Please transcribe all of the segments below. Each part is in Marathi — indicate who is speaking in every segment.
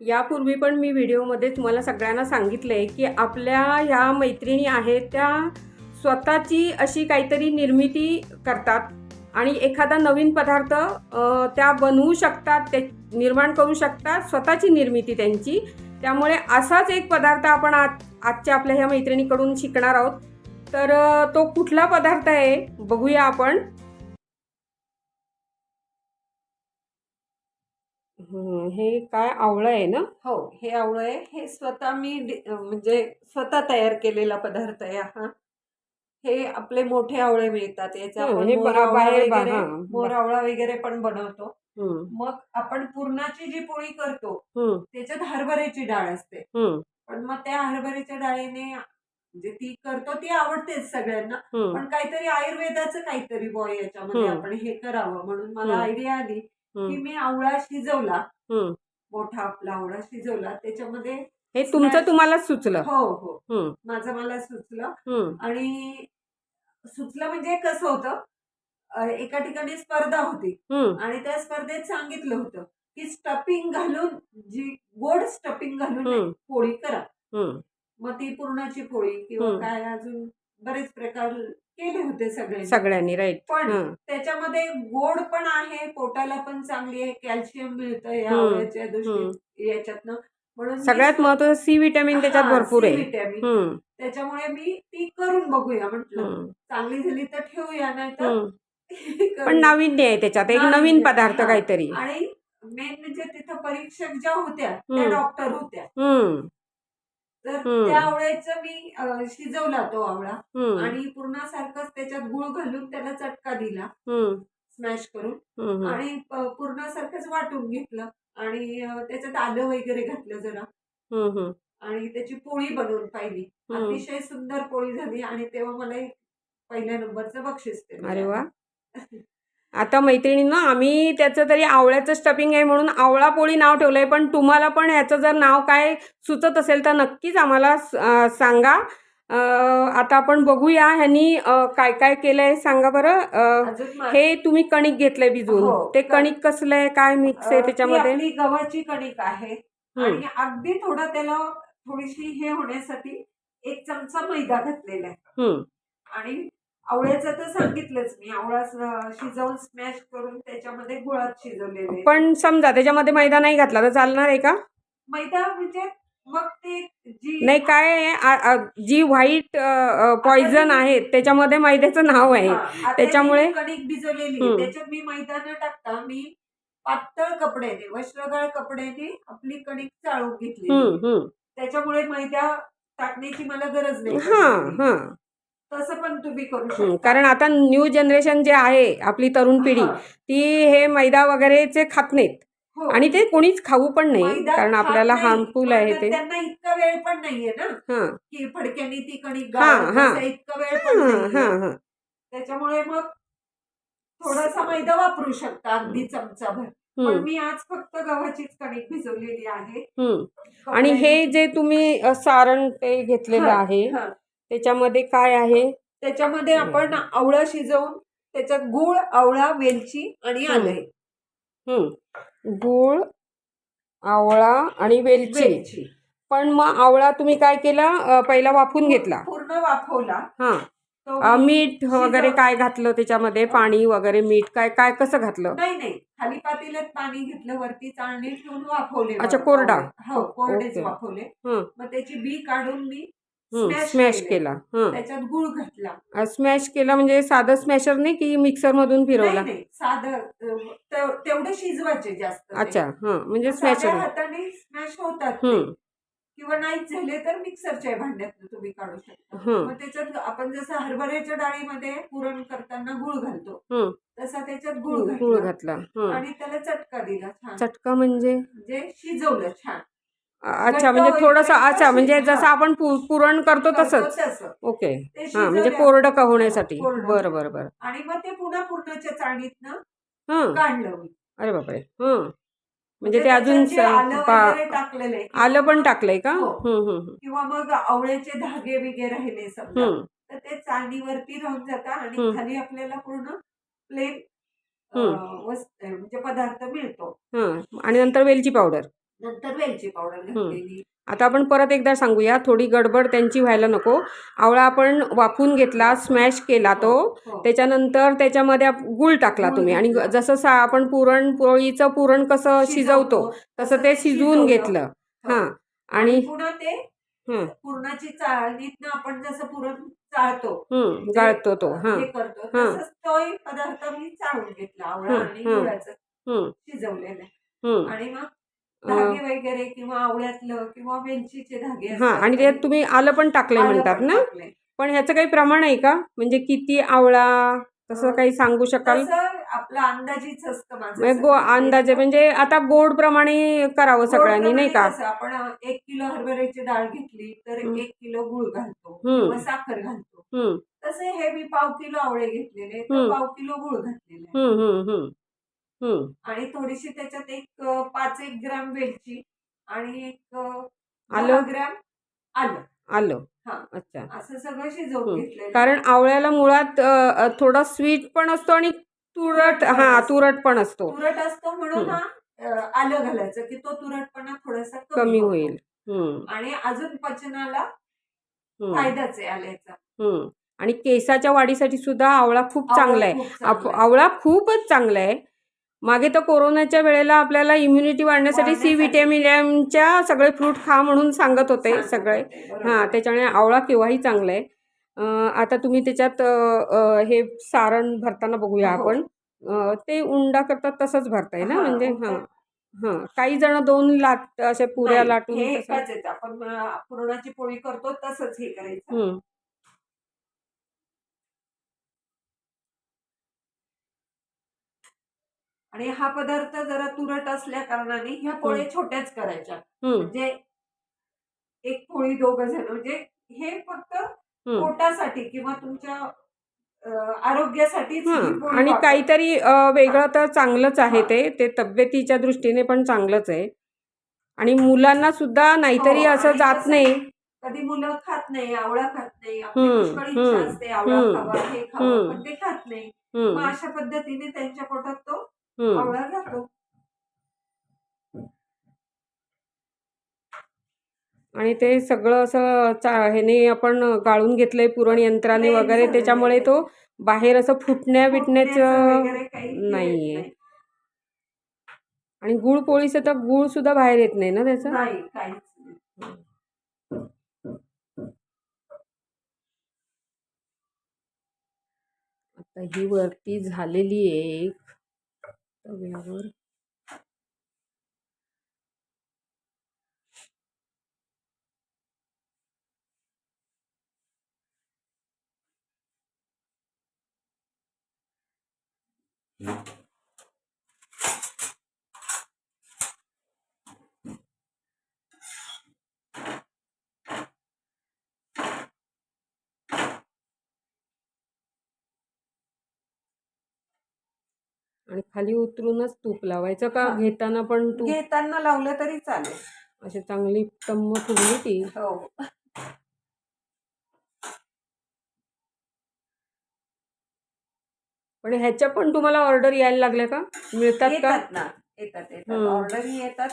Speaker 1: यापूर्वी पण मी व्हिडिओमध्ये तुम्हाला सगळ्यांना सांगितलं आहे की आपल्या ह्या मैत्रिणी आहेत त्या स्वतःची अशी काहीतरी निर्मिती करतात आणि एखादा नवीन पदार्थ त्या बनवू शकतात ते निर्माण करू शकतात स्वतःची निर्मिती त्यांची. त्यामुळे असाच एक पदार्थ आपण आज आजच्या आपल्या ह्या मैत्रिणीकडून शिकणार आहोत. तर तो कुठला पदार्थ आहे बघूया आपण. हं, काय आवळं आहे ना?
Speaker 2: हो हे आवळं आहे. हे स्वतः मी म्हणजे स्वतः तयार केलेला पदार्थ आहे हा. हे आपले मोठे आवळे मिळतात. याचा आपण मोर आवळा वगैरे पण बनवतो. मग आपण पुरणाची जी पोळी करतो त्याच्यात हरभऱ्याची डाळ असते. पण मग त्या हरभऱ्याच्या डाळीने म्हणजे ती करतो ती आवडतेच सगळ्यांना. पण काहीतरी आयुर्वेदाचं काहीतरी बॉय याच्यामध्ये. आपण हे करावं म्हणून मला. आयडिया आली. की मी आवळा शिजवला. मोठा आपला आवळा शिजवला. त्याच्यामध्ये
Speaker 1: हे तुमचं तुम्हालाच सुचलं.
Speaker 2: हो हो. माझं मला सुचलं. आणि सुचलं म्हणजे कसं होतं? एका ठिकाणी स्पर्धा होती. आणि त्या स्पर्धेत सांगितलं होतं की स्टफिंग घालून जी गोड स्टफिंग घालून. पोळी करा. मग ती पुरणाची पोळी किंवा. काय अजून बरेच प्रकार केले होते सगळे
Speaker 1: सगळ्यांनी राईट
Speaker 2: पण. त्याच्यामध्ये गोड पण आहे पोटाला पण चांगली आहे कॅल्शियम मिळतं या दृष्टीत याच्यातनं. म्हणून
Speaker 1: सगळ्यात महत्वाचं सी विटॅमिन त्याच्यात भरपूर आहे.
Speaker 2: विटॅमिन. त्याच्यामुळे मी ती करून बघूया म्हटलं. चांगली झाली तर ठेवूया नाही तर.
Speaker 1: पण नाविन्य आहे त्याच्यात एक नवीन पदार्थ. काहीतरी.
Speaker 2: आणि मेन म्हणजे तिथं परीक्षक ज्या होत्या त्या. डॉक्टर होत्या. तर. त्या आवळ्याचं मी शिजवला तो आवळा आणि पूर्णासारखंच त्याच्यात गुळ घालून त्याला चटका दिला स्मॅश करून. आणि पूर्णासारखंच वाटून घेतलं आणि त्याच्यात आलं वगैरे घातलं जरा आणि त्याची पोळी बनवून पाहिली. अतिशय सुंदर पोळी झाली आणि तेव्हा मला एक पहिल्या नंबरचं बक्षीस ते
Speaker 1: अरे. वा आता मैत्रिणींना आम्ही त्याचं तरी आवळ्याचं स्टफिंग आहे म्हणून आवळा पोळी नाव ठेवलंय पण तुम्हाला पण ह्याचं जर नाव काय सुचत असेल तर नक्कीच आम्हाला सांगा. आता आपण बघूया ह्यांनी काय काय केलंय सांगा बरं. हे तुम्ही कणिक घेतलंय भिजून.
Speaker 2: हो.
Speaker 1: ते कणिक कसलं आहे काय मिक्स आहे त्याच्यामध्ये?
Speaker 2: गव्हाची कणिक आहे. आणि अगदी थोडं त्याला थोडीशी हे होण्यासाठी एक चमचा मैदा घातलेला आहे. आणि आवळ्याचं तर सांगितलंच मी. आवळा शिजवून स्मॅश करून त्याच्यामध्ये गुळात शिजवलेले.
Speaker 1: पण समजा त्याच्यामध्ये मैदा नाही घातला तर चालणार आहे का?
Speaker 2: मैदा म्हणजे मग ते जी
Speaker 1: नाही काय आहे, आ- आ- जी व्हाईट पॉइझन आहे त्याच्यामध्ये मैद्याचं नाव आहे.
Speaker 2: हा, आता
Speaker 1: त्याच्यामुळे-
Speaker 2: कणिक भिजवलेली. त्याच्यात मी मैदा न टाकता मी पातळ कपड्याने वस्त्रगाळ कपड्याने आपली कणिक चाळून घेतली. त्याच्यामुळे मैदा टाकण्याची मला गरज नाही
Speaker 1: हां. हां.
Speaker 2: तसं पण तुम्ही करू शकता
Speaker 1: कारण आता न्यू जनरेशन जे आहे आपली तरुण पिढी. ती हे मैदा वगैरेचे खात नाहीत
Speaker 2: हो.
Speaker 1: आणि ते कोणीच खाऊ पण नाही
Speaker 2: मैदा
Speaker 1: कारण
Speaker 2: खात
Speaker 1: आपल्याला
Speaker 2: नाही,
Speaker 1: हार्मफुल
Speaker 2: पण
Speaker 1: आहे ते
Speaker 2: त्यांना इतका वेळ पण नाहीये ना
Speaker 1: हां
Speaker 2: की फडक्याने ती कणिक
Speaker 1: हा, हा.
Speaker 2: इतका वेळ पण
Speaker 1: हां
Speaker 2: नाहीये.
Speaker 1: हां हां
Speaker 2: त्याच्यामुळे मग थोडासा मैदा वापरू शकता अगदी चमचाभर पण मी आज फक्त गव्हाचीच कणिक भिजवलेली आहे.
Speaker 1: आणि हे जे तुम्ही अ, सारण ते घेतलेलं
Speaker 2: हा,
Speaker 1: आहे
Speaker 2: हा.
Speaker 1: त्याच्यामध्ये काय आहे?
Speaker 2: त्याच्यामध्ये आपण आवळा शिजवून त्याच्यात गुळ आवळा वेलची आणि
Speaker 1: हं. गूळ आवळा आणि वेलची. पण मग आवळा तुम्ही काय केला? पहिला वाफून घेतला.
Speaker 2: पूर्ण वाफवला.
Speaker 1: हां. मीठ वगैरे काय घातलं त्याच्यामध्ये? पाणी वगैरे मीठ काय काय कसं घातलं?
Speaker 2: नाही नाही. खाली पातेल्यात पाणी घेतलं वरती चाळणी ठेवून वाफवले
Speaker 1: अच्छा, कोरडा.
Speaker 2: हो कोरडेच. वाफवले. मग त्याची बी काढून मी स्मॅश
Speaker 1: स्मॅश
Speaker 2: केले. त्याच्यात गुळ घातला.
Speaker 1: स्मॅश केला म्हणजे साधं स्मॅशर नाही की मिक्सर मधून फिरवला?
Speaker 2: साधं तेवढे शिजवायचे जास्त.
Speaker 1: अच्छा. हां म्हणजे स्मॅशर
Speaker 2: हाताने स्मॅश होतात किंवा नाहीच झाले तर मिक्सरच्या भांड्यात तुम्ही काढू शकता. मग त्याच्यात आपण जसं हरभऱ्याच्या डाळीमध्ये पुरण करताना गुळ घालतो तसा त्याच्यात गुळ
Speaker 1: गुळ
Speaker 2: घातला. आणि त्याला चटका दिला छान.
Speaker 1: चटका म्हणजे?
Speaker 2: म्हणजे शिजवलं छान.
Speaker 1: अच्छा म्हणजे थोडंसं अच्छा म्हणजे जसं. आपण पु- पुरण करतो तसंच.
Speaker 2: तसं.
Speaker 1: ओके.
Speaker 2: ते
Speaker 1: हां म्हणजे
Speaker 2: शिजवलं.
Speaker 1: कोरडं का होण्यासाठी.
Speaker 2: कोरडं.
Speaker 1: बरं बरं बरं.
Speaker 2: आणि मग ते पुन्हा पूर्णाच्या चाळणीतनं
Speaker 1: हं.
Speaker 2: काढलं. मी
Speaker 1: अरे बापरे. हं. म्हणजे ते अजून
Speaker 2: त्याच्यात जे आलं
Speaker 1: स- पा-
Speaker 2: वगैरे टाकलेलं आहे
Speaker 1: आलं पण टाकलंय का?
Speaker 2: हो. किंवा मग आवळ्याचे धागे वगैरे राहिले समजा तर ते चाळणीवरती राहून जातात आणि. खाली आपल्याला पूर्ण प्लेन. म्हणजे पदार्थ मिळतो.
Speaker 1: हं. आणि नंतर वेलची पावडर.
Speaker 2: नंतर वेलची पावडर घातलेली
Speaker 1: आता आपण परत एकदा सांगूया थोडी गडबड त्यांची व्हायला नको आवळा आपण वाफून घेतला स्मॅश केला तो
Speaker 2: हो.
Speaker 1: त्याच्यानंतर त्याच्यामध्ये गूळ टाकला तुम्ही आणि. जसं सा आपण पुरणपोळीचं पुरण कसं शिजवतो तसं ते शिजवून घेतलं
Speaker 2: हो.
Speaker 1: हां
Speaker 2: आणि पुन्हा ते
Speaker 1: हं.
Speaker 2: पुरणाची चाळणीतनं आपण जसं पुरण चाळतो
Speaker 1: हं, गाळतो तो हां
Speaker 2: हे करतो
Speaker 1: हां.
Speaker 2: तोही पदार्थ मी चाळून घेतला आवळा
Speaker 1: हं,
Speaker 2: आणि
Speaker 1: हं.
Speaker 2: गुळाचं
Speaker 1: हं,
Speaker 2: शिजवलेलं
Speaker 1: हं.
Speaker 2: आणि मग धागे वगैरे किंवा आवळ्यातलं किंवा वेलचीचे धागे
Speaker 1: हां आणि त्यात तुम्ही आलं पण टाकलंय
Speaker 2: आलं
Speaker 1: म्हणतात
Speaker 2: पण
Speaker 1: ना
Speaker 2: टाकलंय.
Speaker 1: पण ह्याचं काही प्रमाण आहे का म्हणजे किती आवळा तसं काही सांगू शकाल
Speaker 2: तसं आपलं अंदाजीच असतं माझं
Speaker 1: म्हणजे गो अंदाजे म्हणजे आता गोड प्रमाणे करावं सगळ्यांनी नाही का
Speaker 2: कसं आपण एक किलो हरभऱ्याची डाळ घेतली तर
Speaker 1: हं.
Speaker 2: एक किलो गुळ घालतो
Speaker 1: हं.
Speaker 2: किंवा साखर घालतो
Speaker 1: हं,
Speaker 2: तसे हे मी पाव किलो आवळे घेतलेले तर. पाव किलो गुळ घातलेले.
Speaker 1: हं, हं, हं.
Speaker 2: आणि थोडीशी त्याच्यात एक पाच एक ग्राम वेलची आणि एक
Speaker 1: आलं?
Speaker 2: ग्राम आलं
Speaker 1: आलं
Speaker 2: हां.
Speaker 1: अच्छा
Speaker 2: असं सगळं शिजवून. घेतलेलं
Speaker 1: कारण आवळ्याला मुळात थोडा स्वीट पण असतो आणि तुरट हा. तुरट पण असतो
Speaker 2: तुरट असतो म्हणून
Speaker 1: हं.
Speaker 2: आलं घालायचं की तो तुरटपणा थोडासा
Speaker 1: कमी. होईल
Speaker 2: आणि अजून पचनाला फायदाच आहे आल्याचा.
Speaker 1: आणि केसाच्या वाढीसाठी सुद्धा आवळा खूप चांगला आहे.
Speaker 2: आवळा
Speaker 1: खूपच चांगला आहे मागे तर कोरोनाच्या वेळेला आपल्याला इम्युनिटी वाढण्यासाठी सी. व्हिटॅमिनच्या सगळे फ्रूट खा म्हणून सांगत होते सगळे. हां त्याच्यामुळे आवळा केव्हाही चांगला आहे आता तुम्ही त्याच्यात हे सारण भरताना बघूया
Speaker 2: हो.
Speaker 1: आपण. ते उंडा करतात तसंच भरताय ना? म्हणजे. हां हां. काही जण दोन लाट अशा पुऱ्या लाटून
Speaker 2: आपण पुरणाची पोळी करतो तसंच हे करायचं. आणि हा पदार्थ जरा तुरट असल्या कारणाने ह्या पोळ्या छोट्याच करायच्या. म्हणजे एक पोळी दोघ जण म्हणजे हे फक्त. पोटासाठी किंवा तुमच्या अ, आरोग्यासाठीच ही
Speaker 1: हं,
Speaker 2: पोळी
Speaker 1: आणि. काहीतरी अ, वेगळं तर चांगलंच आहे. ते. ते तब्येतीच्या दृष्टीने पण चांगलंच आहे. आणि मुलांना सुद्धा नाहीतरी
Speaker 2: हो,
Speaker 1: असं
Speaker 2: आणि
Speaker 1: जात
Speaker 2: कसं
Speaker 1: नाही.
Speaker 2: कधी मुलं खात नाही आवळा खात नाही आपली
Speaker 1: हम्म,
Speaker 2: पुष्कळ इच्छा
Speaker 1: हम्म,
Speaker 2: असते आवळा
Speaker 1: हम्म,
Speaker 2: खावा हे खावं
Speaker 1: हम्म.
Speaker 2: पण ते खात नाही.
Speaker 1: हं,
Speaker 2: मग अशा पद्धतीने त्यांच्या पोटात तो आवळा जातो
Speaker 1: आणि ते सगळं असं चा ह्याने आपण गाळून घेतलंय पुरण यंत्राने वगैरे त्याच्यामुळे. तो बाहेर असं फुटण्या
Speaker 2: फुटण्याचं
Speaker 1: बिटण्याचं
Speaker 2: वगैरे काही हे
Speaker 1: नाहीये.
Speaker 2: नाही.
Speaker 1: आणि गुळ पोळीचं तर गुळ सुद्धा बाहेर येत नाही ना त्याचं?
Speaker 2: नाही काहीच नाही.
Speaker 1: आता ही वरती झालेली आहे एक Deixa eu ver agora. आणि खाली उतरूनच तूप लावायचं का. घेताना पण तूप.
Speaker 2: घेताना लावलं तरी चालेल.
Speaker 1: अशी चांगली टम्म फुगली ती.
Speaker 2: हो.
Speaker 1: पण ह्याच्या पण तुम्हाला ऑर्डर यायला लागल्या का? मिळतात का?
Speaker 2: येतात ना. येतात येतात. ऑर्डरही येतात.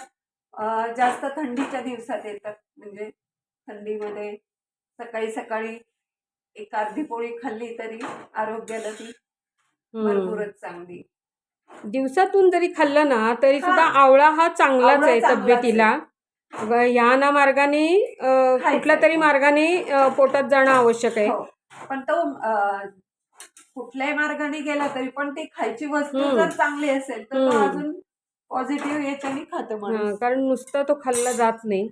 Speaker 2: अं, जास्त थंडीच्या दिवसात येतात. म्हणजे थंडीमध्ये सकाळी सकाळी एक अर्धी पोळी खाल्ली तरी आरोग्याला ती. भरपूरच चांगली.
Speaker 1: दिवसातून जरी खाल्लं ना तरी. सुद्धा आवळा हा चांगलाच
Speaker 2: आवळा
Speaker 1: आहे
Speaker 2: चांगलाच
Speaker 1: तब्येतीला अगं, ह्या ना मार्गाने अं, कुठल्या तरी. मार्गाने अं, पोटात जाणं आवश्यक आहे
Speaker 2: हो पण तो अं, कुठल्याही मार्गाने गेला तरी पण ती खायची वस्तू
Speaker 1: हम्म.
Speaker 2: जर चांगली असेल तर तो
Speaker 1: हम्म.
Speaker 2: अजून पॉझिटिव्ह याच्याने खातो
Speaker 1: हां, कारण नुसता तो खाल्ला जात नाही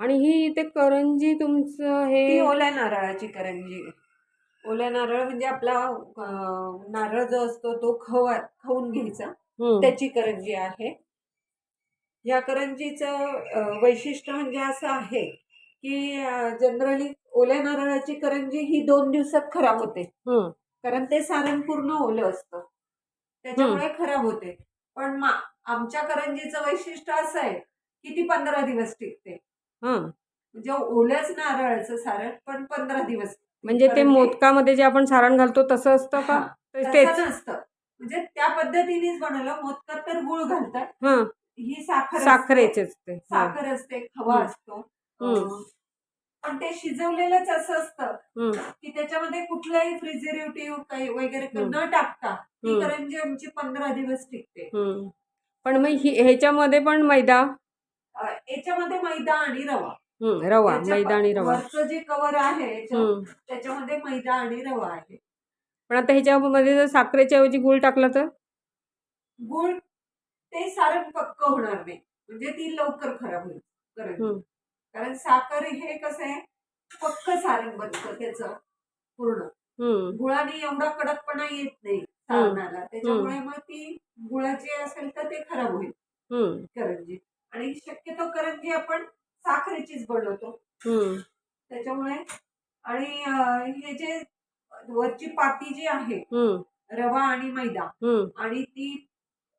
Speaker 1: आणि ही ते करंजी तुमचं
Speaker 2: ती
Speaker 1: हे
Speaker 2: ओल्या नारळाची करंजी. आहे. ओल्या नारळ म्हणजे आपला अं, नारळ जो असतो तो खवा खाऊन घ्यायचा. त्याची करंजी आहे. या करंजीचं अं, वैशिष्ट्य म्हणजे असं आहे की जनरली ओल्या नारळाची करंजी ही दोन दिवसात खराब होते. कारण ते सारण पूर्ण ओलं असतं. त्याच्यामुळे खराब होते. पण मा- आमच्या करंजीचं वैशिष्ट्य असं आहे की ती पंधरा दिवस टिकते.
Speaker 1: हं
Speaker 2: म्हणजे ओल्याच नारळाचं सारण पण पंधरा दिवस
Speaker 1: म्हणजे ते मोदकामध्ये जे आपण सारण घालतो तसं असतं का
Speaker 2: तसं
Speaker 1: तेच
Speaker 2: नसतं म्हणजे त्या पद्धतीनेच बनवलं मोदकात तर गुळ घालतात
Speaker 1: हं
Speaker 2: ही साखर असते.
Speaker 1: साखरेचेच ते हं.
Speaker 2: साखर असते खवा. असतो पण ते शिजवलेलंच असं असतं
Speaker 1: हं.
Speaker 2: की त्याच्यामध्ये कुठलाही प्रिझर्वेटिव्ह काही वगैरे. न टाकता ती. करंजी आमची पंधरा दिवस टिकते
Speaker 1: हं. पण मग हि- ह्याच्यामध्ये पण मैदा
Speaker 2: याच्यामध्ये मैदा आणि रवा.
Speaker 1: रवा
Speaker 2: याच्या
Speaker 1: मैदा आणि रवा.
Speaker 2: वरचं जे कवर आहे याच्या-. त्याच्यामध्ये मैदा आणि रवा आहे.
Speaker 1: पण आता ह्याच्यामध्ये जर साखरेच्या ऐवजी गुळ टाकला तर?
Speaker 2: गुळ ते सारण पक्क होणार नाही. म्हणजे ती लवकर खराब होईल. करंजी. कारण साखर हे कसं आहे पक्क सारण बनतं त्याचं पूर्ण. गुळाने एवढा कडकपणा येत नाही सारणाला. त्याच्यामुळे मग ती गुळाची असेल तर ते खराब होईल. करंजी आणि शक्यतो करंजी आपण साखरेचीच बनवतो. त्याच्यामुळे आणि हे जे वरची पाती जी आहे
Speaker 1: हं.
Speaker 2: रवा आणि मैदा. आणि ती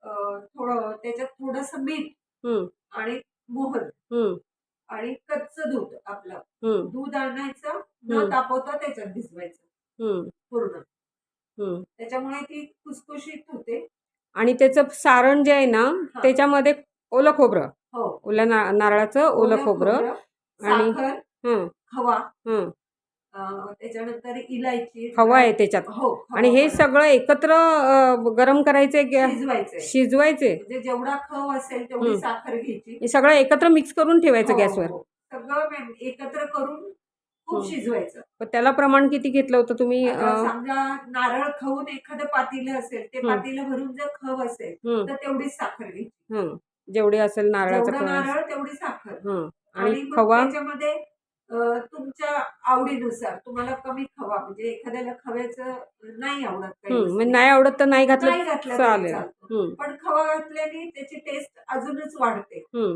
Speaker 2: थोडं त्याच्यात थोडस मीठ. आणि मोहन
Speaker 1: हं.
Speaker 2: आणि कच्चं दूध आपलं. दूध आणायचं न. तापवता त्याच्यात भिजवायचं. पूर्ण. त्याच्यामुळे ती खुसखुशीत होते
Speaker 1: आणि त्याचं सारण जे आहे ना त्याच्यामध्ये ओलं खोबरं
Speaker 2: हो
Speaker 1: ओल्या ना- नारळाचं ओलं खोबरं आणि- हं. हं.
Speaker 2: त्याच्यानंतर इलायची
Speaker 1: हवा आहे त्याच्यात
Speaker 2: हो
Speaker 1: आणि हे. सगळं एकत्र गरम करायचे
Speaker 2: शिजवायचंय
Speaker 1: शिजवायचे
Speaker 2: म्हणजे जेवढा खव असेल तेवढी. साखर घ्यायची
Speaker 1: हे सगळं एकत्र मिक्स करून ठेवायचं
Speaker 2: हो,
Speaker 1: गॅसवर
Speaker 2: हो. सगळं एकत्र करून खूप. शिजवायचं
Speaker 1: पण त्याला प्रमाण किती घेतलं होतं तुम्ही
Speaker 2: समजा नारळ खाऊन एखादं पातीलं असेल ते. पातीलं भरून जर खव असेल. तर तेवढीच साखर घ्यायची.
Speaker 1: जेवढी असेल नारळाचं
Speaker 2: जेवढं
Speaker 1: कळस
Speaker 2: नारळ तेवढी साखर
Speaker 1: हं.
Speaker 2: आणि
Speaker 1: आणि
Speaker 2: मग
Speaker 1: खवा
Speaker 2: त्याच्यामध्ये अं, तुमच्या आवडीनुसार तुम्हाला कमी खवा म्हणजे एखाद्याला खव्याचं नाही आवडत काही
Speaker 1: हं.
Speaker 2: वस्तू.
Speaker 1: म्हणजे नाही आवडत तर नाही
Speaker 2: नाही
Speaker 1: घातलं
Speaker 2: घातलं तरी
Speaker 1: चालेल
Speaker 2: चालतं.
Speaker 1: हं.
Speaker 2: पण खवा घातल्याने त्याची टेस्ट अजूनच वाढते
Speaker 1: हं.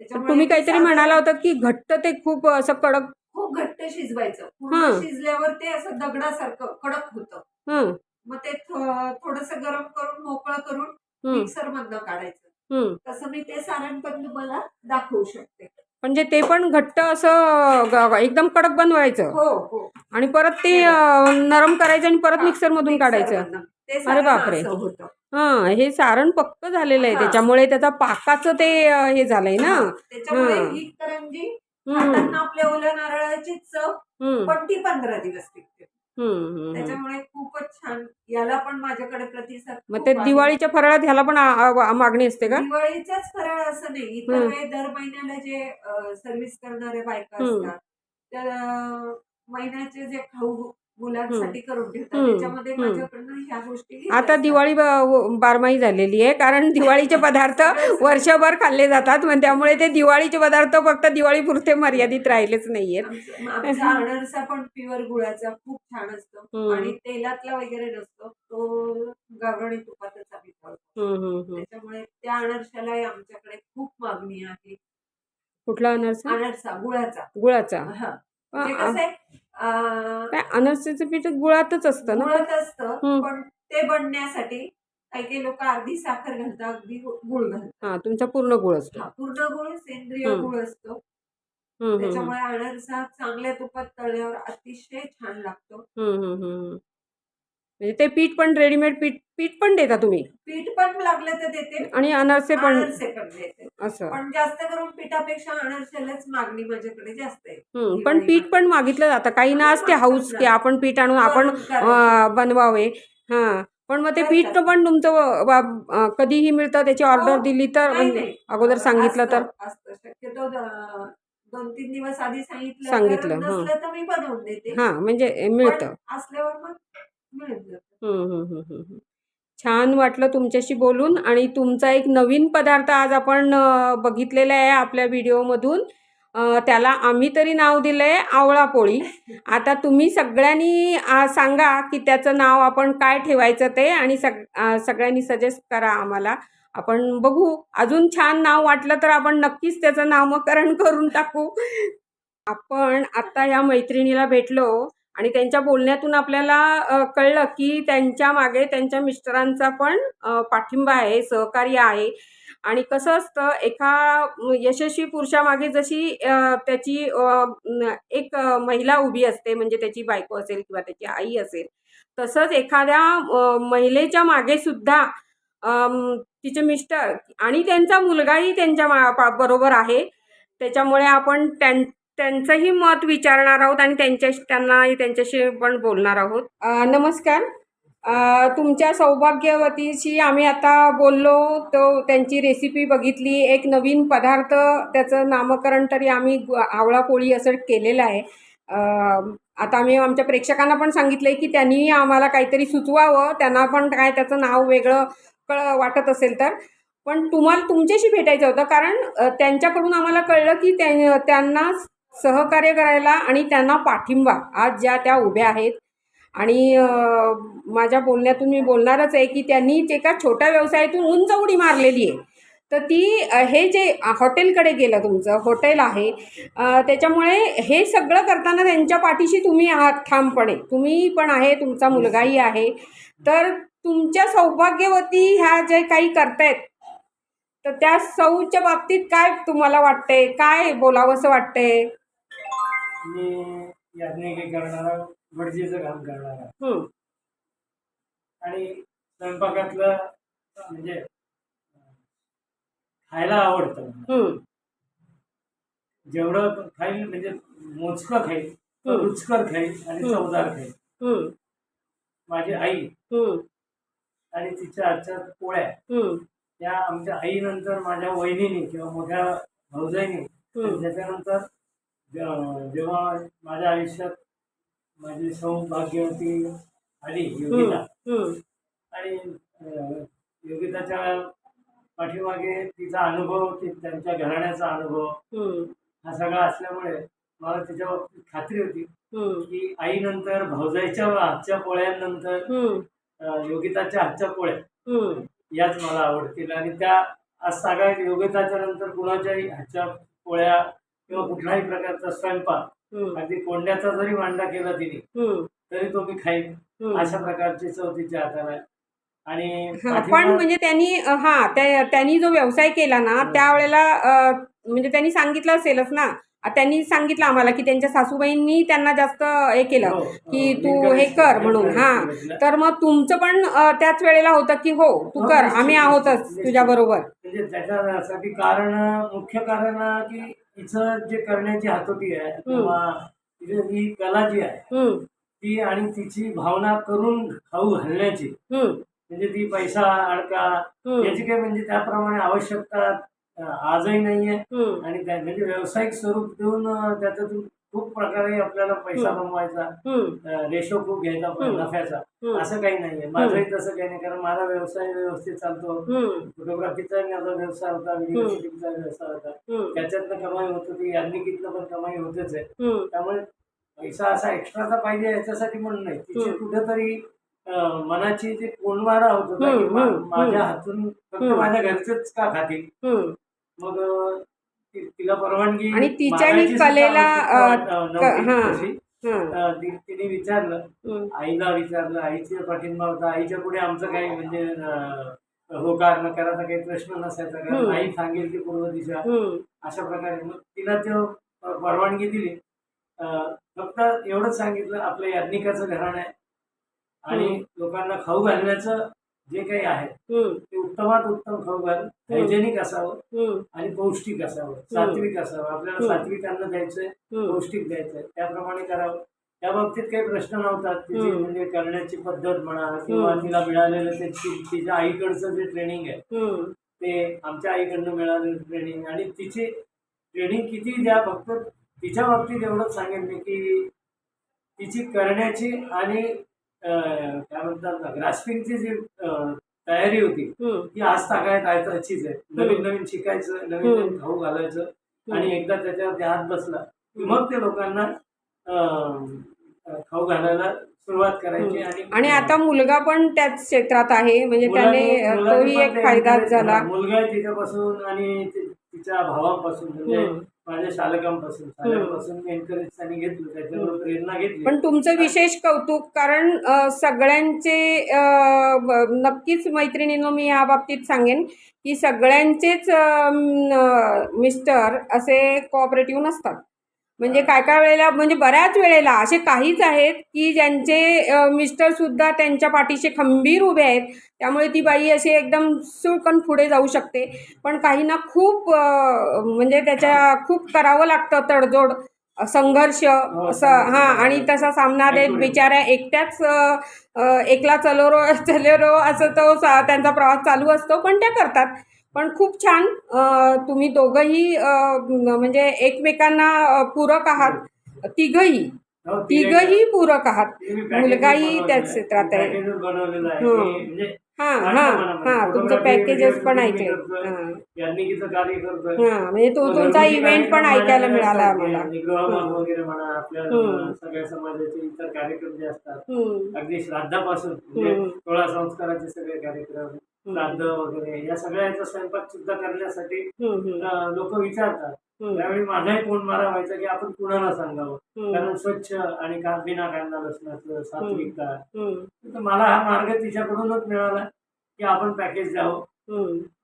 Speaker 2: त्याच्यामुळे
Speaker 1: तुम्ही काहीतरी
Speaker 2: साखर
Speaker 1: म्हणाला होतात की घट्ट ते खूप असं कडक
Speaker 2: खूप घट्ट शिजवायचं
Speaker 1: हा.
Speaker 2: शिजल्यावर ते असं दगडासारखं कडक होतं
Speaker 1: हं.
Speaker 2: मग ते थोडस गरम करून मोकळं करून
Speaker 1: हं.
Speaker 2: मिक्सर मधनं काढायचं तसं मी ते सारण पण तुम्हाला दाखवू शकते
Speaker 1: म्हणजे ते पण घट्ट असं ग- ग- एकदम कडक बनवायचं
Speaker 2: हो हो
Speaker 1: आणि परत ते अं, नरम करायचं आणि परत
Speaker 2: हा,
Speaker 1: मिक्सर मधून काढायचं.
Speaker 2: ते सारण
Speaker 1: बापरे.
Speaker 2: असं होतं
Speaker 1: हा हे सारण पक्क झालेलं आहे
Speaker 2: हा.
Speaker 1: त्याच्यामुळे त्याचा पाकाचं ते अं, हे झालंय ना
Speaker 2: त्याच्यामुळे
Speaker 1: हा.
Speaker 2: ही करंजी
Speaker 1: हं.
Speaker 2: खाताना आपल्या ओल्या नारळाची चव. पण ती पंधरा दिवस टिकते त्याच्यामुळे खूपच छान याला पण माझ्याकडे प्रतिसाद
Speaker 1: मग
Speaker 2: खूप
Speaker 1: ते
Speaker 2: आहे.
Speaker 1: दिवाळीच्या फराळात ह्याला पण आ- आ- मागणी असते का
Speaker 2: दिवाळीचाच फराळ असं नाही इतर
Speaker 1: हम्म.
Speaker 2: वेळी दर महिन्याला जे सर्व्हिस करणारे बायका
Speaker 1: हम्म.
Speaker 2: असतात त्या अं, महिन्याचे जे खाऊ मुलांसाठी करून ठेवतात.
Speaker 1: हम्म.
Speaker 2: त्याच्यामध्ये
Speaker 1: हम्म.
Speaker 2: माझ्याकडनं ह्या गोष्टी घेतल्या
Speaker 1: आता. दिवाळी बारमाही झालेली आहे कारण दिवाळीचे पदार्थ वर्षभर खाल्ले जातात मग त्यामुळे ते दिवाळीचे पदार्थ फक्त दिवाळीपुरते मर्यादित राहिलेच नाहीयेत.
Speaker 2: अनरसा पण प्युअर गुळाचा खूप छान असतो. आणि तेलातला वगैरे नसतो तो गावरणी तुपातच आम्ही. त्याच्यामुळे त्या अनरशाला आमच्याकडे खूप मागणी आहे.
Speaker 1: कुठला अनरसा
Speaker 2: अनरसा गुळाचा.
Speaker 1: गुळाचा.
Speaker 2: हा.
Speaker 1: काय अनरसाचं पीठ गुळातच असतं ना
Speaker 2: गुळात असतं. पण ते बनण्यासाठी काही काही लोक अर्धी साखर घालतात अगदी गुळ घालतात
Speaker 1: हा तुमचा पूर्ण गुळ असतो
Speaker 2: हा, पूर्ण गुळ सेंद्रिय. गुळ असतो
Speaker 1: हं. हं. हं.
Speaker 2: त्याच्यामुळे अनरसा चांगल्या तुपात तळल्यावर अतिशय छान लागतो
Speaker 1: हं. हं. हं. हं. म्हणजे ते पीठ पण रेडीमेड पीठ पीठ पण देता तुम्ही
Speaker 2: पीठ पण लागलं तर देते
Speaker 1: आणि अनारसे पण
Speaker 2: अनरसे पण देते
Speaker 1: असं
Speaker 2: पण जास्त करून पिठापेक्षा अनरशालाच मागणी माझ्याकडे जास्त आहे
Speaker 1: हं, पण पीठ पण मागितलं जातं काही ना असते हाऊस की आपण पीठ आणून आपण
Speaker 2: करून करायचं.
Speaker 1: अं, बनवावे हां पण मग ते पीठ
Speaker 2: करतात.
Speaker 1: पण तुमचं व- व- अं, कधीही मिळतं त्याची ऑर्डर
Speaker 2: हो.
Speaker 1: दिली तर
Speaker 2: नाही,
Speaker 1: म्हणजे
Speaker 2: नाही.
Speaker 1: अगोदर सांगितलं तर
Speaker 2: असतं- असतं. शक्यतो द- दोन तीन दिवस आधी सांगितलं
Speaker 1: सांगितलं,
Speaker 2: तर
Speaker 1: हं.
Speaker 2: नसलं तर मी बनवून देते
Speaker 1: हां म्हणजे मिळतं
Speaker 2: पण असल्यावर मग मिळून जातं
Speaker 1: हं, हं, हं, हं, हं. छान वाटलं तुमच्याशी बोलून आणि तुमचा एक नवीन पदार्थ आज आपण बघितलेला आहे आपल्या व्हिडिओमधून. त्याला आम्ही तरी नाव दिलं आहे आवळा पोळी आता तुम्ही सगळ्यांनी सांगा की त्याचं नाव आपण काय ठेवायचं ते आणि सग सगळ्यांनी सजेस्ट करा आम्हाला. आपण बघू. अजून छान नाव वाटलं तर आपण नक्कीच त्याचं नामकरण करून टाकू. आपण आत्ता या मैत्रिणीला भेटलो. आणि त्यांच्या बोलण्यातून आपल्याला कळलं की त्यांच्या मागे त्यांच्या मिस्टरांचा पण पाठिंबा आहे सहकार्य आहे. आणि कसं असतं एका यशस्वी पुरुषामागे जशी त्याची एक महिला उभी असते म्हणजे त्याची बायको असेल किंवा त्याची आई असेल तसंच एखाद्या महिलेच्या मागे सुद्धा तिचे मिस्टर आणि त्यांचा मुलगाही त्यांच्या मा पा- बरोबर आहे. त्याच्यामुळे आपण त्यां त्यांचंही मत विचारणार आहोत आणि त्यांच्या त्यांनाही त्यांच्याशी पण बोलणार आहोत. नमस्कार. तुमच्या सौभाग्यवतीशी आम्ही आता बोललो तो त्यांची रेसिपी बघितली एक नवीन पदार्थ त्याचं नामकरण तरी आम्ही गु- आवळा पोळी असं केलेलं आहे. आता आम्ही आमच्या प्रेक्षकांना पण सांगितलं आहे की त्यांनी आम्हाला काहीतरी सुचवावं त्यांना पण काय त्याचं नाव वेगळं कळ वाटत असेल तर. पण तुम्हाला तुमच्याशी भेटायचं होतं कारण त्यांच्याकडून आम्हाला कळलं की त्या त्यांना सहकार्य करायला आणि त्यांना पाठिंबा. आज ज्या त्या उभ्या आहेत आणि माझ्या बोलण्यातून मी बोलणारच आहे की त्यांनी एका छोट्या व्यवसायातून उंच उडी मारलेली आहे. तर ती हे जे हॉटेलकडे गेलं तुमचं हॉटेल आहे त्याच्यामुळे हे सगळं करताना त्यांच्या पाठीशी तुम्ही आहात ठामपणे. तुम्ही पण आहे तुमचा मुलगाही आहे. तर तुमच्या सौभाग्यवती ह्या जे काही करतायत तर त्या सौच्या बाबतीत काय तुम्हाला वाटतंय? काय बोलावंसं वाटतंय?
Speaker 3: मी याज्ञिकी करणारा भटजीचं काम करणारा
Speaker 1: हं,
Speaker 3: आणि स्वयंपाकातलं म्हणजे खायला आवडतं मला.
Speaker 1: हं,
Speaker 3: जेवढं खाईल म्हणजे मोजकं खाईल
Speaker 1: हं.
Speaker 3: रुचकर खाईल आणि
Speaker 1: हं.
Speaker 3: चवदार खाईल
Speaker 1: हं,
Speaker 3: माझी आई
Speaker 1: हं,
Speaker 3: आणि तिच्या आजच्या पोळ्या त्या आमच्या आईनंतर माझ्या वहिनीने किंवा मोठ्या भाऊजाईने. त्याच्यानंतर जेव्हा माझ्या आयुष्यात माझी सौभाग्यवती आली योगिता. आणि योगिताच्या पाठीमागे तिचा अनुभव त्यांच्या घराण्याचा अनुभव
Speaker 1: हं,
Speaker 3: सगळा असल्यामुळे मला तिच्या बाबतीत खात्री होती की आईनंतर भाऊजाईच्या हातच्या पोळ्यांनंतर योगिताच्या हातच्या पोळ्या. याच मला आवडतील. आणि त्या आज सगळ्या योगिताच्या नंतर कुणाच्याही हातच्या पोळ्या किंवा कुठल्याही प्रकारचा स्वयंपाक अगदी कोंड्याचा जरी मांडा केला तिने तरी तो मी खाईन. अशा प्रकारची चव तिच्या हाताला. आणि
Speaker 1: पण म्हणजे त्यांनी हा त्या त्यांनी जो व्यवसाय केला ना त्यावेळेला म्हणजे त्यांनी सांगितलं असेलच ना त्यांनी सांगितलं आम्हाला की त्यांच्या सासूबाईंनी त्यांना जास्त हे केलं
Speaker 3: हो,
Speaker 1: की
Speaker 3: हो,
Speaker 1: तू हे कर म्हणून हा. तर मग तुमचं पण त्याच वेळेला होतं की हो तू
Speaker 3: हो,
Speaker 1: कर आम्ही आहोतच. तुझ्या बरोबर
Speaker 3: म्हणजे त्याच्यासाठी कारण मुख्य कारण की हिचं जे करण्याची हातोटी आहे किंवा तिची ही कला जी आहे ती आणि तिची भावना करून खाऊ घालण्याची म्हणजे ती पैसा अडका याची काही म्हणजे त्याप्रमाणे आवश्यकता आजही नाहीये. आणि म्हणजे व्यावसायिक स्वरूप देऊन त्याच्यातून खूप प्रकारे आपल्याला पैसा. कमवायचा रेशो खूप घ्यायचा. नफ्याचा. असं काही नाहीये. माझंही तसं काही नाही कारण माझा व्यवसाय व्यवस्थित चालतो. फोटोग्राफीचा माझा व्यवसाय होता व्हिडिओ शूटिंगचा व्यवसाय होता. त्याच्यातनं कमाई होत होती यांत्रिकीतनं पण कमाई होतेच आहे. त्यामुळे पैसा असा एक्स्ट्राचा पाहिजे याच्यासाठी म्हणून नाही. तिची
Speaker 1: हम्म.
Speaker 3: कुठेतरी मनाची जी कोंडमारा होत होता माझ्या. हातून फक्त. माझ्या घरचेच का खातील? मग तिला परवानगी
Speaker 1: आणि तिच्याही कलेला,
Speaker 3: तिने विचारलं आईला विचारलं आईचे पाठिंबा होता आईच्या पुढे आमचं काही म्हणजे होकार नकाराचा काही प्रश्न नसायचा कारण. आई सांगेल की पूर्व दिशा. अशा प्रकारे मग तिला तो परवानगी दिली. फक्त एवढंच सांगितलं आपलं याज्ञिकाचं घराणं आहे. आणि. लोकांना खाऊ घालण्याचं जे काही आहे ते उत्तमात उत्तम खाऊ घाल हायजेनिक असावं आणि पौष्टिक असावं सात्विक असावं. आपल्याला. सात्विक अन्न द्यायचंय पौष्टिक द्यायचंय. त्याप्रमाणे करावं. त्या बाबतीत काही प्रश्न नव्हता तिची. म्हणजे करण्याची पद्धत म्हणा किंवा. तिला मिळालेलं ते तिच्या आईकडचं जे ट्रेनिंग आहे ते आमच्या आईकडनं मिळालेलं ट्रेनिंग आणि तिची ट्रेनिंग किती द्या फक्त तिच्या बाबतीत एवढंच सांगेन मी की तिची करण्याची आणि काय म्हणतात ग्रास्पिंगची जी तयारी होती ती आज तागायत आयताचीच आहे. नवीन नवीन शिकायचं नवीन नवीन खाऊ घालायचं आणि एकदा त्याच्यावर ते हात बसला की मग ते लोकांना खाऊ घालायला सुरुवात करायची आणि
Speaker 1: आता मुलगा पण त्याच क्षेत्रात आहे म्हणजे त्याने तोही एक फायदा झाला.
Speaker 3: मुलगा आहे तिच्यापासून आणि तिच्या भावापासून म्हणजे. माझ्या शालकांपासून शालकांपासून एनकरेज त्यांनी घेतलं त्याच्यावर प्रेरणा घेतली.
Speaker 1: पण तुमचं विशेष कौतुक कारण सगळ्यांचे नक्कीच मैत्रिणींनो मी या बाबतीत सांगेन की सगळ्यांचेच मिस्टर असे कोऑपरेटिव्ह नसतात. म्हणजे काय काय वेळेला म्हणजे बऱ्याच वेळेला असे काहीच आहेत की ज्यांचे मिस्टरसुद्धा त्यांच्या पाठीशी खंबीर उभे आहेत. त्यामुळे ती बाई अशी एकदम सुळकन पुढे जाऊ शकते. पण काहींना खूप म्हणजे त्याच्या खूप करावं लागतं तडजोड संघर्ष असं हां आणि तसा सामना देत बिचाऱ्या एकट्याच एकला चलोरो चलेरो असं तो सा त्यांचा प्रवास चालू असतो पण त्या करतात. पण खूप छान तुम्ही दोघंही म्हणजे एकमेकांना पूरक आहात. तिघही
Speaker 3: हो, तिघही.
Speaker 1: पूरक आहात. मुलगाही
Speaker 3: आहे.
Speaker 1: क्षेत्रात आहे. हं.
Speaker 3: म्हणजे
Speaker 1: हां हां हां तुमचं पॅकेजेस पण ऐकले. हां. हां म्हणजे तो
Speaker 3: मग
Speaker 1: तुमचा इव्हेंट पण ऐकायला मिळाला आम्हाला.
Speaker 3: वगैरे म्हणा आपल्या
Speaker 1: हं.
Speaker 3: सगळ्या समाजाचे इतर कार्यक्रम जे असतात
Speaker 1: हम्म,
Speaker 3: अगदी श्राद्धापासून म्हणजे
Speaker 1: हं.
Speaker 3: सोळा संस्काराचे सगळे कार्यक्रम श्राद्ध वगैरे या सगळ्याचा स्वयंपाक सुद्धा करण्यासाठी लोक विचारतात. त्यावेळी माझाही फोन मारा व्हायचा की आपण कुणाला सांगावं? कारण स्वच्छ आणि का बिना कांदा लसणाचं सात्विकता. तर मला हा मार्ग तिच्याकडूनच मिळाला की आपण पॅकेज द्यावं.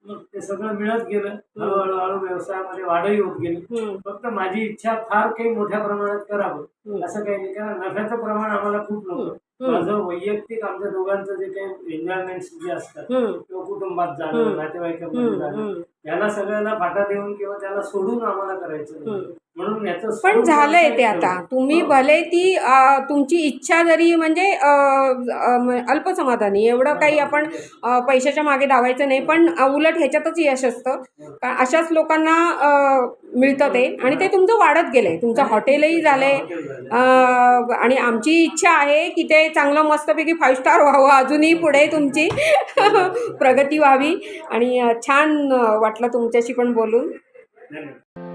Speaker 3: मग ते सगळं मिळत गेलं. हळूहळू हळू व्यवसायामध्ये वाढही होत गेली. फक्त माझी इच्छा फार काही मोठ्या प्रमाणात करावं. असं काही नाही. कारण नफ्याचं प्रमाण आम्हाला खूप नव्हतं. माझं वैयक्तिक आमच्या दोघांचं जे काही एन्जॉयमेंट जे असतात किंवा कुटुंबात जाणं. नातेवाईकांमध्ये जाणं
Speaker 1: हम्म.
Speaker 3: याला सगळ्याला फाटा देऊन किंवा त्याला सोडून आम्हाला करायचं. म्हणून याचं
Speaker 1: पण झालंय ते आता. तुम्ही
Speaker 3: हो.
Speaker 1: भले ती तुमची इच्छा जरी म्हणजे अल्पसमाधानी एवढं काही आपण अ, पैशाच्या मागे धावायचं नाही पण उलट ह्याच्यातच यश असतं. कारण अशाच लोकांना मिळतं ते. आणि ते तुमचं वाढत गेलंय. तुमचं हॉटेलही झालंय. आणि आमची इच्छा आहे की ते चांगलं मस्तपैकी फाईव्ह स्टार व्हावं. अजूनही पुढे तुमची प्रगती व्हावी. आणि छान वाटलं तुमच्याशी पण बोलून.
Speaker 3: धन्यवाद.